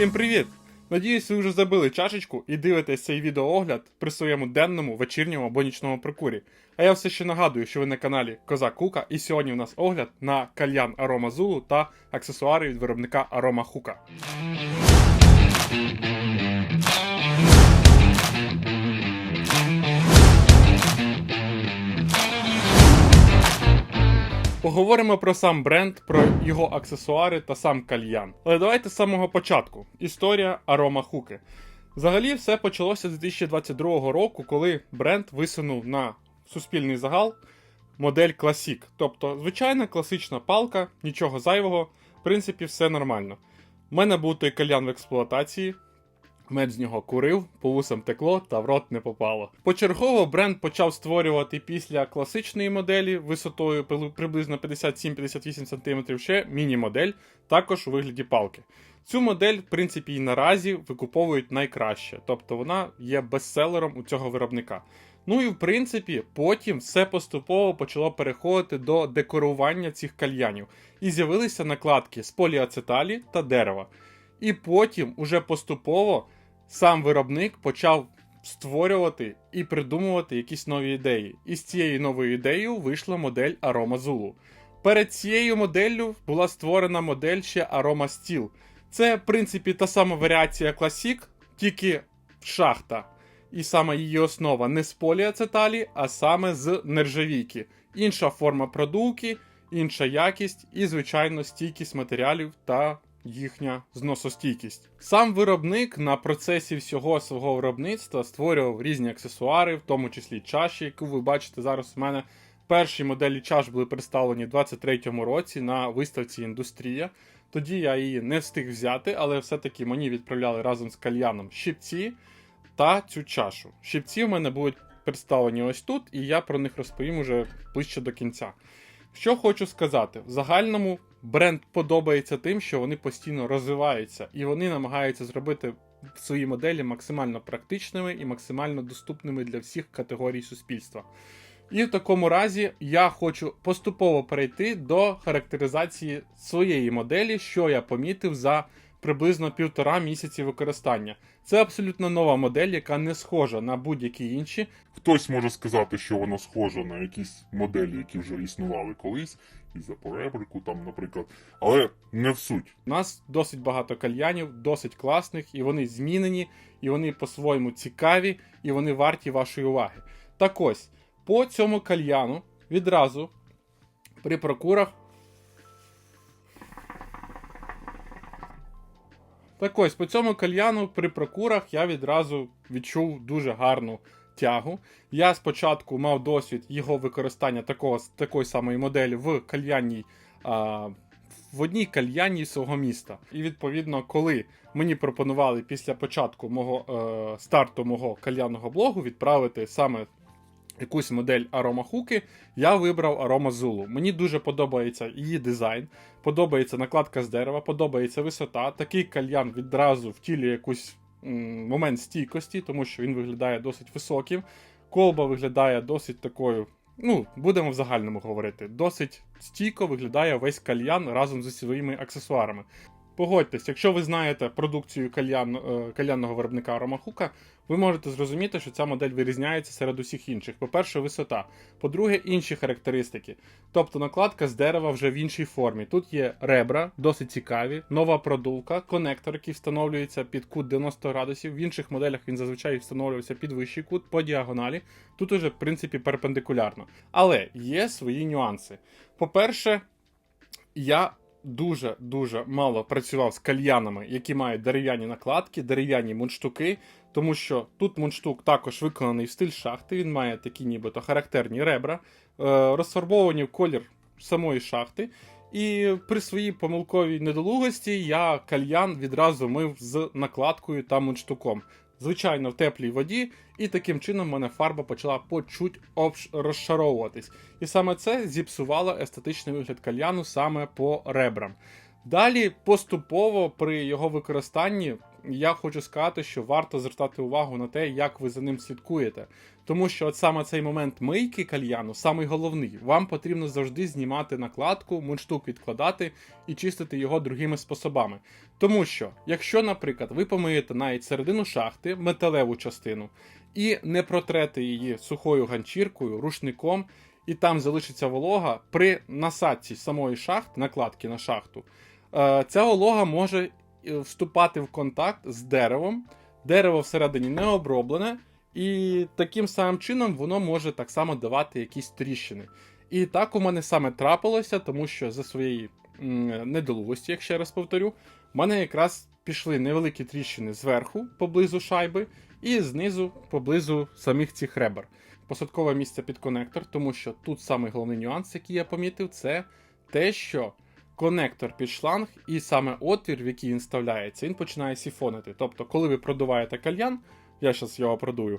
Всім привіт! Надіюсь, ви вже забили чашечку і дивитесь цей відеоогляд при своєму денному, вечірньому або нічному прикурі. А я все ще нагадую, що ви на каналі Коза Кука, і сьогодні у нас огляд на кальян Арома Зулу та аксесуари від виробника Арома Хука. Поговоримо про сам бренд, про його аксесуари та сам кальян. Але давайте з самого початку. Історія Арома Хуки. Взагалі, все почалося з 2022 року, коли бренд висунув на суспільний загал модель Classic. Тобто, звичайна класична палка, нічого зайвого, в принципі, все нормально. У мене був той кальян в експлуатації. Мед з нього курив, по вусам текло та в рот не попало. Почергово бренд почав створювати після класичної моделі висотою приблизно 57-58 см ще міні-модель, також у вигляді палки. Цю модель, в принципі, і наразі викуповують найкраще, тобто вона є бестселером у цього виробника. Ну і в принципі, потім все поступово почало переходити до декорування цих кальянів, і з'явилися накладки з поліацеталі та дерева. І потім, уже поступово, сам виробник почав створювати і придумувати якісь нові ідеї. І з цією новою ідеєю вийшла модель Aroma Zulu. Перед цією моделлю була створена модель ще Aroma Steel. Це, в принципі, та сама варіація Classic, тільки шахта. І саме її основа не з поліацеталі, а саме з нержавійки. Інша форма продувки, інша якість і, звичайно, стійкість матеріалів та їхня зносостійкість. Сам виробник на процесі всього свого виробництва створював різні аксесуари, в тому числі чаші, яку ви бачите зараз у мене. Перші моделі чаш були представлені в 23-му році на виставці Індустрія. Тоді я її не встиг взяти, але все-таки мені відправляли разом з кальяном щипці та цю чашу. Щипці в мене будуть представлені ось тут, і я про них розповім уже ближче до кінця. Що хочу сказати, в загальному бренд подобається тим, що вони постійно розвиваються, і вони намагаються зробити свої моделі максимально практичними і максимально доступними для всіх категорій суспільства. І в такому разі я хочу поступово перейти до характеризації своєї моделі, що я помітив за приблизно півтора місяці використання. Це абсолютно нова модель, яка не схожа на будь-які інші, Хтось може сказати, що воно схоже на якісь моделі, які вже існували колись, і за поребрику, там, наприклад, але не в суть. У нас досить багато кальянів, досить класних, і вони змінені, і вони по-своєму цікаві, і вони варті вашої уваги. Так ось, по цьому кальяну відразу при прокурах. Так ось, по цьому кальяну при прокурах я відразу відчув дуже гарну тягу. Я спочатку мав досвід його використання такого, такої самої моделі в кальянній а, в одній кальянні свого міста. І відповідно, коли мені пропонували після початку мого е, старту мого кальянного блогу відправити саме якусь модель Арома Хуки, я вибрав Арома Zulu. Мені дуже подобається її дизайн, подобається накладка з дерева, подобається висота. Такий кальян відразу втілює якийсь момент стійкості, тому що він виглядає досить високим. Колба виглядає досить такою. Ну, будемо в загальному говорити. Досить стійко виглядає весь кальян разом зі своїми аксесуарами. Погодьтесь, якщо ви знаєте продукцію кальян, е, кальянного виробника Ромахука, ви можете зрозуміти, що ця модель вирізняється серед усіх інших. По-перше, висота. По-друге, інші характеристики. Тобто накладка з дерева вже в іншій формі. Тут є ребра, досить цікаві, нова продувка, конектор, який встановлюється під кут 90 градусів. В інших моделях він зазвичай встановлювався під вищий кут по діагоналі. Тут уже, в принципі, перпендикулярно. Але є свої нюанси. По-перше, я дуже дуже мало працював з кальянами, які мають дерев'яні накладки, дерев'яні мундштуки, тому що тут мундштук також виконаний в стиль шахти. Він має такі, нібито характерні ребра, е, розфарбовані в колір самої шахти. І при своїй помилковій недолугості я кальян відразу мив з накладкою та мундштуком. Звичайно, в теплій воді, і таким чином в мене фарба почала почуть розшаровуватись. І саме це зіпсувало естетичний вигляд кальяну саме по ребрам. Далі поступово при його використанні я хочу сказати, що варто звертати увагу на те, як ви за ним слідкуєте. Тому що от саме цей момент мийки кальяну, самий головний, вам потрібно завжди знімати накладку, мундштук відкладати і чистити його другими способами. Тому що, якщо, наприклад, ви помиєте навіть середину шахти, металеву частину, і не протрете її сухою ганчіркою, рушником, і там залишиться волога при насадці самої шахти, накладки на шахту, е, ця волога може е, вступати в контакт з деревом. Дерево всередині не оброблене, і таким самим чином воно може так само давати якісь тріщини. І так у мене саме трапилося, тому що за своєї недолугості, як ще раз повторю, в мене якраз пішли невеликі тріщини зверху поблизу шайби, і знизу поблизу самих цих ребер. Посадкове місце під конектор, тому що тут самий головний нюанс, який я помітив, це те, що конектор під шланг і саме отвір, в який він вставляється, він починає сіфонити. Тобто, коли ви продуваєте кальян, я зараз його продую.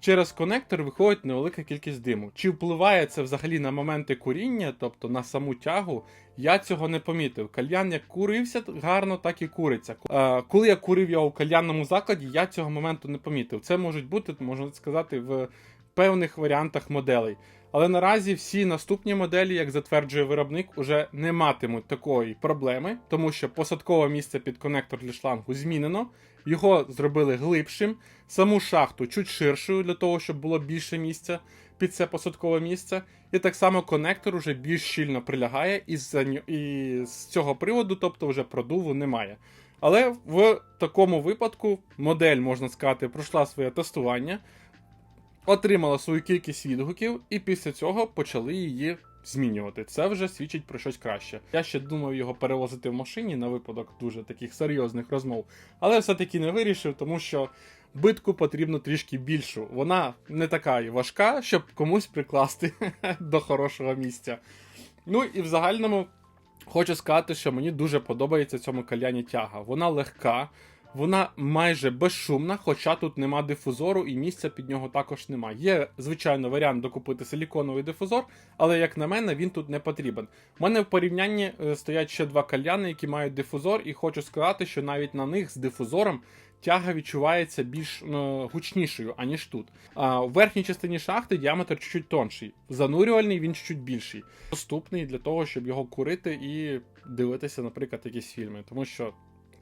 Через конектор виходить невелика кількість диму. Чи впливає це взагалі на моменти куріння, тобто на саму тягу, я цього не помітив. Кальян як курився гарно, так і куриться. Е, коли я курив його в кальянному закладі, я цього моменту не помітив. Це можуть бути, можна сказати, в певних варіантах моделей. Але наразі всі наступні моделі, як затверджує виробник, уже не матимуть такої проблеми, тому що посадкове місце під конектор для шлангу змінено. Його зробили глибшим, саму шахту чуть ширшою для того, щоб було більше місця під це посадкове місце. І так само конектор уже більш щільно прилягає, і з, і з цього приводу, тобто вже продуву немає. Але в такому випадку модель, можна сказати, пройшла своє тестування, отримала свою кількість відгуків, і після цього почали її змінювати. Це вже свідчить про щось краще. Я ще думав його перевозити в машині на випадок дуже таких серйозних розмов, але все-таки не вирішив, тому що битку потрібно трішки більшу. Вона не така і важка, щоб комусь прикласти до хорошого місця. Ну і в загальному хочу сказати, що мені дуже подобається цьому кальяні тяга. Вона легка. Вона майже безшумна, хоча тут нема дифузору і місця під нього також нема. Є, звичайно, варіант докупити силіконовий дифузор, але як на мене, він тут не потрібен. У мене в порівнянні е, стоять ще два кальяни, які мають дифузор, і хочу сказати, що навіть на них з дифузором тяга відчувається більш е, гучнішою, аніж тут. А в верхній частині шахти діаметр чуть-чуть тонший. Занурювальний він чуть більший. Доступний для того, щоб його курити і дивитися, наприклад, якісь фільми, тому що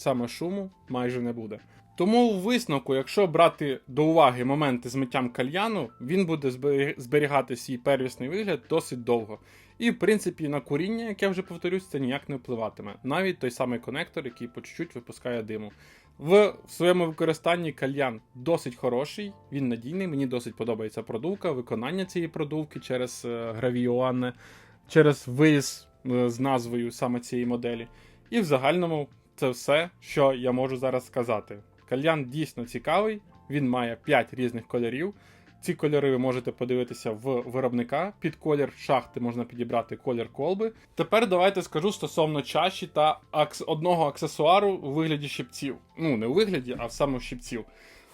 саме шуму майже не буде. Тому у висновку, якщо брати до уваги моменти з миттям кальяну, він буде зберігати свій первісний вигляд досить довго. І, в принципі, на куріння, як я вже повторюсь, це ніяк не впливатиме. Навіть той самий конектор, який по чуть-чуть випускає диму. В своєму використанні кальян досить хороший, він надійний. Мені досить подобається продувка, виконання цієї продувки через е, через виріз е, з назвою саме цієї моделі. І в загальному це все, що я можу зараз сказати. Кальян дійсно цікавий, він має 5 різних кольорів. Ці кольори ви можете подивитися в виробника. Під колір шахти можна підібрати колір колби. Тепер давайте скажу стосовно чаші та одного аксесуару у вигляді щипців. Ну, не у вигляді, а саме щипців.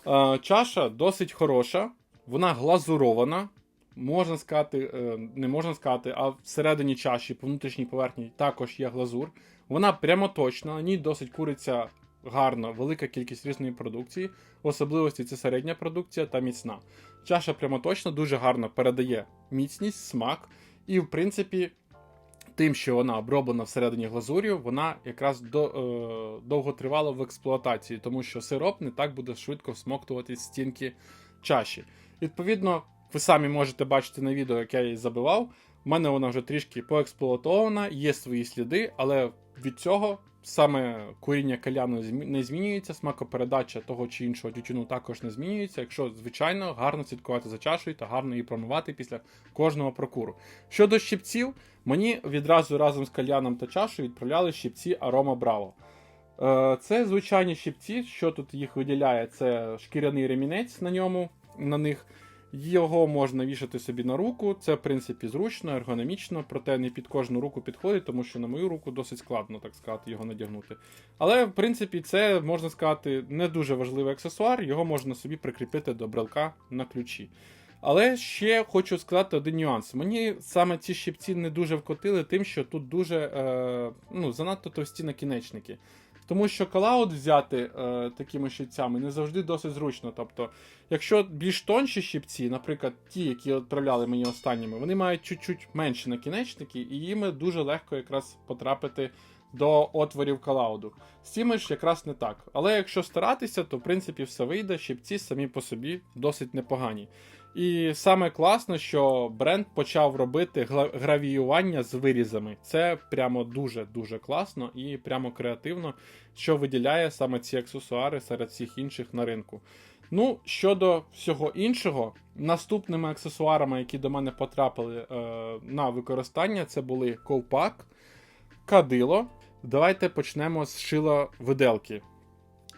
Е, чаша досить хороша, вона глазурована. Можна сказати, е, не можна сказати, а всередині чаші, по внутрішній поверхні також є глазур. Вона прямоточна, на ній досить куриться гарно, велика кількість різної продукції, особливості це середня продукція та міцна. Чаша прямоточна дуже гарно передає міцність, смак, і, в принципі, тим, що вона оброблена всередині глазур'ю, вона якраз до, е, довго тривала в експлуатації, тому що сироп не так буде швидко всмоктувати стінки чаші. Відповідно, ви самі можете бачити на відео, як я її забивав. У мене вона вже трішки поексплуатована, є свої сліди, але від цього саме куріння каляну не змінюється, смакопередача того чи іншого тютюну також не змінюється, якщо, звичайно, гарно слідкувати за чашею та гарно її промивати після кожного прокуру. Щодо щипців, мені відразу разом з кальяном та чашею відправляли щипці Aroma Bravo. Е, Це звичайні щипці, що тут їх виділяє, це шкіряний ремінець на ньому, на них. Його можна вішати собі на руку, це в принципі зручно, ергономічно, проте не під кожну руку підходить, тому що на мою руку досить складно, так сказати, його надягнути. Але в принципі це можна сказати не дуже важливий аксесуар, його можна собі прикріпити до брелка на ключі. Але ще хочу сказати один нюанс. Мені саме ці щипці не дуже вкотили, тим, що тут дуже е, ну, занадто товсті накінечники. Тому що колаут взяти е, такими щипцями не завжди досить зручно. Тобто, якщо більш тонші щипці, наприклад, ті, які відправляли мені останніми, вони мають чуть-чуть менші накінечники, і їми дуже легко якраз потрапити до отворів колауду. З цими ж якраз не так. Але якщо старатися, то в принципі все вийде, щипці самі по собі досить непогані. І саме класно, що бренд почав робити гравіювання з вирізами. Це прямо дуже-дуже класно і прямо креативно, що виділяє саме ці аксесуари серед всіх інших на ринку. Ну, щодо всього іншого, наступними аксесуарами, які до мене потрапили е, на використання, це були ковпак, кадило. Давайте почнемо з шила виделки.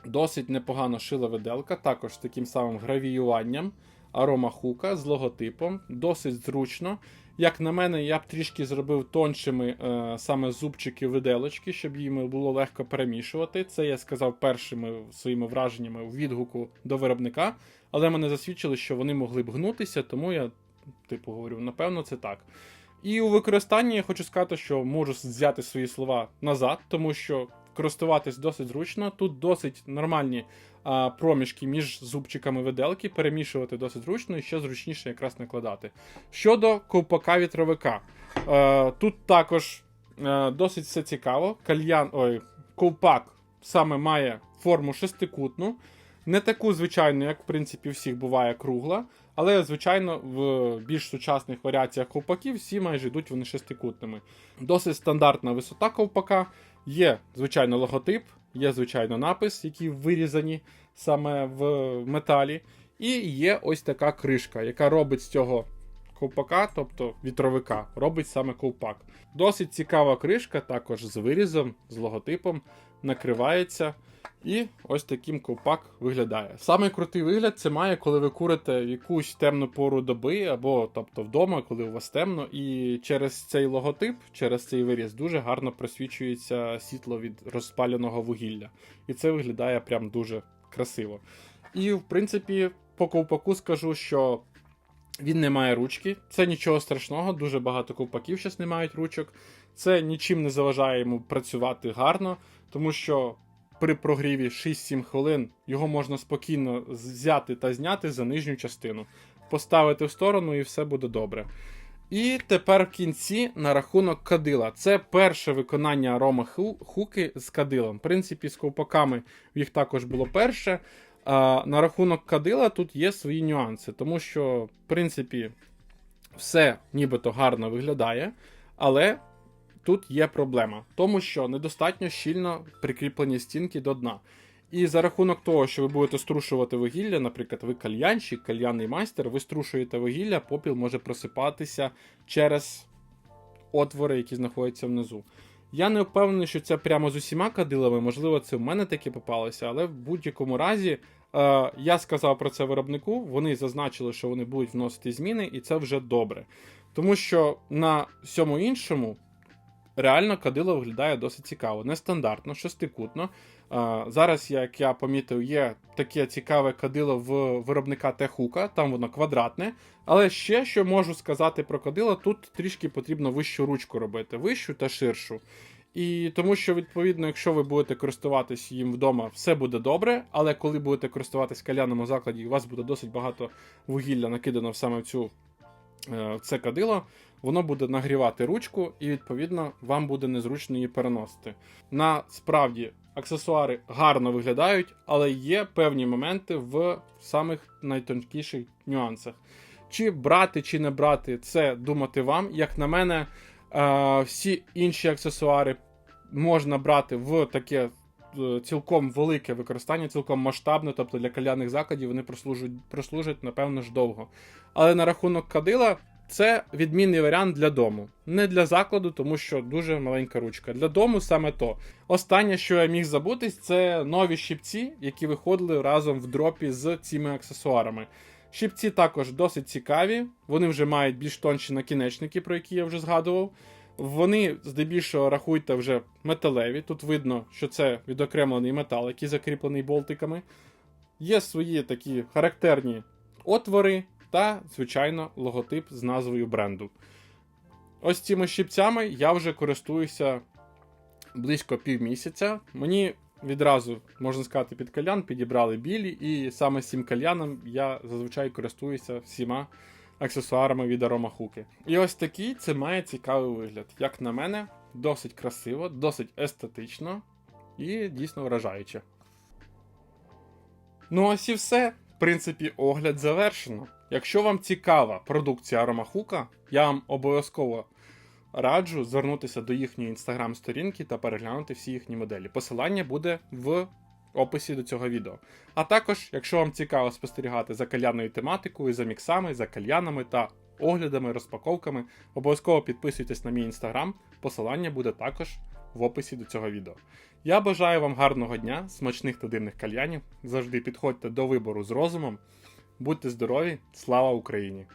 Досить непогано шила виделка, також з таким самим гравіюванням. Арома хука з логотипом, досить зручно. Як на мене, я б трішки зробив тоншими е, саме зубчики виделочки, щоб їм було легко перемішувати. Це я сказав першими своїми враженнями у відгуку до виробника, але мене засвідчили, що вони могли б гнутися, тому я, типу, говорю, напевно, це так. І у використанні я хочу сказати, що можу взяти свої слова назад, тому що користуватись досить зручно. Тут досить нормальні а, проміжки між зубчиками виделки, перемішувати досить зручно і ще зручніше якраз накладати. Щодо ковпака вітровика, е, тут також е, досить все цікаво. Кальян, ой, ковпак саме має форму шестикутну. Не таку звичайну, як в принципі всіх буває кругла, але звичайно в більш сучасних варіаціях ковпаків всі майже йдуть вони шестикутними. Досить стандартна висота ковпака. Є, звичайно, логотип, є, звичайно, напис, які вирізані саме в металі. І є ось така кришка, яка робить з цього ковпака, тобто вітровика, робить саме ковпак. Досить цікава кришка, також з вирізом, з логотипом, накривається. І ось таким ковпак виглядає. Саме крутий вигляд це має, коли ви курите в якусь темну пору доби, або тобто вдома, коли у вас темно, і через цей логотип, через цей виріз, дуже гарно просвічується світло від розпаленого вугілля. І це виглядає прям дуже красиво. І, в принципі, по ковпаку скажу, що він не має ручки. Це нічого страшного, дуже багато ковпаків зараз не мають ручок. Це нічим не заважає йому працювати гарно, тому що при прогріві 6-7 хвилин його можна спокійно взяти та зняти за нижню частину, поставити в сторону і все буде добре. І тепер в кінці на рахунок кадила. Це перше виконання арома Ху- хуки з кадилом. В принципі, з ковпаками їх також було перше. А на рахунок кадила тут є свої нюанси, тому що, в принципі, все нібито гарно виглядає, але тут є проблема, тому що недостатньо щільно прикріплені стінки до дна. І за рахунок того, що ви будете струшувати вугілля, наприклад, ви кальянщик, кальянний майстер, ви струшуєте вугілля, попіл може просипатися через отвори, які знаходяться внизу. Я не впевнений, що це прямо з усіма кадилами, можливо, це в мене таке попалося, але в будь-якому разі е, я сказав про це виробнику, вони зазначили, що вони будуть вносити зміни, і це вже добре. Тому що на всьому іншому реально кадило виглядає досить цікаво, нестандартно, шестикутно. Зараз, як я помітив, є таке цікаве кадило в виробника Техука, там воно квадратне. Але ще що можу сказати про кадило, тут трішки потрібно вищу ручку робити, вищу та ширшу. І тому що, відповідно, якщо ви будете користуватись їм вдома, все буде добре. Але коли будете користуватись в кальянному закладі, у вас буде досить багато вугілля накидано саме в цю е, в це кадило, воно буде нагрівати ручку, і відповідно вам буде незручно її переносити. Насправді аксесуари гарно виглядають, але є певні моменти в самих найтонкіших нюансах. Чи брати, чи не брати, це думати вам. Як на мене, е, всі інші аксесуари можна брати в таке е, цілком велике використання, цілком масштабне, тобто для кальянних закладів вони прослужать, прослужать, напевно ж, довго. Але на рахунок кадила. Це відмінний варіант для дому. Не для закладу, тому що дуже маленька ручка. Для дому саме то. Останнє, що я міг забутись, це нові щипці, які виходили разом в дропі з цими аксесуарами. Щипці також досить цікаві, вони вже мають більш тонші накінечники, про які я вже згадував. Вони здебільшого рахуйте вже металеві. Тут видно, що це відокремлений метал, який закріплений болтиками. Є свої такі характерні отвори та, звичайно, логотип з назвою бренду. Ось цими щипцями я вже користуюся близько півмісяця. Мені відразу, можна сказати, під кальян підібрали білі, і саме з цим кальяном я зазвичай користуюся всіма аксесуарами від аромахуки. І ось такий це має цікавий вигляд. Як на мене, досить красиво, досить естетично і дійсно вражаюче. Ну ось і все. В принципі, огляд завершено. Якщо вам цікава продукція Аромахука, я вам обов'язково раджу звернутися до їхньої інстаграм-сторінки та переглянути всі їхні моделі. Посилання буде в описі до цього відео. А також, якщо вам цікаво спостерігати за кальянною тематикою, за міксами, за кальянами та оглядами, розпаковками, обов'язково підписуйтесь на мій інстаграм. Посилання буде також в описі до цього відео. Я бажаю вам гарного дня, смачних та дивних кальянів. Завжди підходьте до вибору з розумом. Будьте здорові! Слава Україні!